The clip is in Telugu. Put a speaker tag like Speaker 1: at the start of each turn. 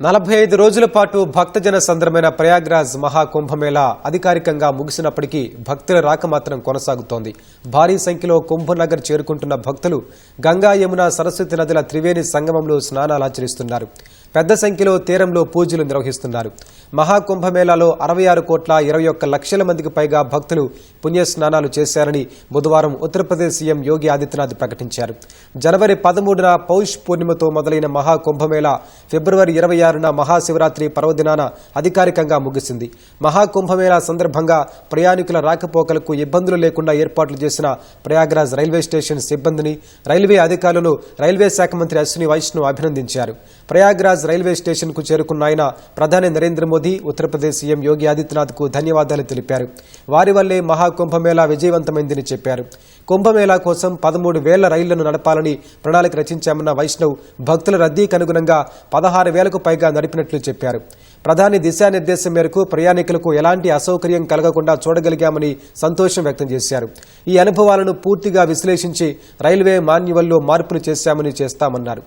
Speaker 1: నలభై ఐదు రోజుల పాటు భక్తజన సంద్రమైన ప్రయాగ్రాజ్ మహాకుంభమేళా అధికారికంగా ముగిసినప్పటికీ భక్తుల రాక మాత్రం కొనసాగుతోంది. భారీ సంఖ్యలో కుంభనగర్ చేరుకుంటున్న భక్తులు గంగా యమున సరస్వతి నదుల త్రివేణి సంగమంలో స్నానాలు ఆచరిస్తున్నారు. పెద్ద సంఖ్యలో తీరంలో పూజలు నిర్వహిస్తున్నారు. మహాకుంభమేళాలో అరవై ఆరు కోట్ల ఇరవై ఒక్క లక్షల మందికి పైగా భక్తులు పుణ్యస్నానాలు చేశారని బుధవారం ఉత్తరప్రదేశ్ సీఎం యోగి ఆదిత్యనాథ్ ప్రకటించారు. జనవరి పదమూడున పౌష్ పూర్ణిమతో మొదలైన మహాకుంభమేళా ఫిబ్రవరి ఇరవై ఆరున మహాశివరాత్రి పర్వదినాన అధికారికంగా ముగిసింది. మహాకుంభమేళా సందర్భంగా ప్రయాణికుల రాకపోకలకు ఇబ్బందులు లేకుండా ఏర్పాట్లు చేసిన ప్రయాగ్రాజ్ రైల్వే స్టేషన్ సిబ్బందిని రైల్వే అధికారులను రైల్వే శాఖ మంత్రి అశ్విని వైష్ణవ్ అభినందించారు. ప్రయాగ్రాజ్ రైల్వే స్టేషన్కు చేరుకున్న ఆయన ప్రధాని నరేంద్ర మోదీ ఉత్తరప్రదేశ్ సీఎం యోగి ఆదిత్యనాథ్కు ధన్యవాదాలు తెలిపారు. వారి వల్లే మహాకుంభమేళా విజయవంతమైందని చెప్పారు. కుంభమేళా కోసం పదమూడు వేల రైళ్ళను నడపాలని ప్రణాళిక రచించామన్న వైష్ణవ్ భక్తుల రద్దీకి అనుగుణంగా పదహారు వేలకు పైగా నడిపినట్లు చెప్పారు. ప్రధాని దిశానిర్దేశం మేరకు ప్రయాణికులకు ఎలాంటి అసౌకర్యం కలగకుండా చూడగలిగామని సంతోషం వ్యక్తం చేశారు. ఈ అనుభవాలను పూర్తిగా విశ్లేషించి రైల్వే మాన్యువల్లో మార్పులు చేశామని చేస్తామన్నారు.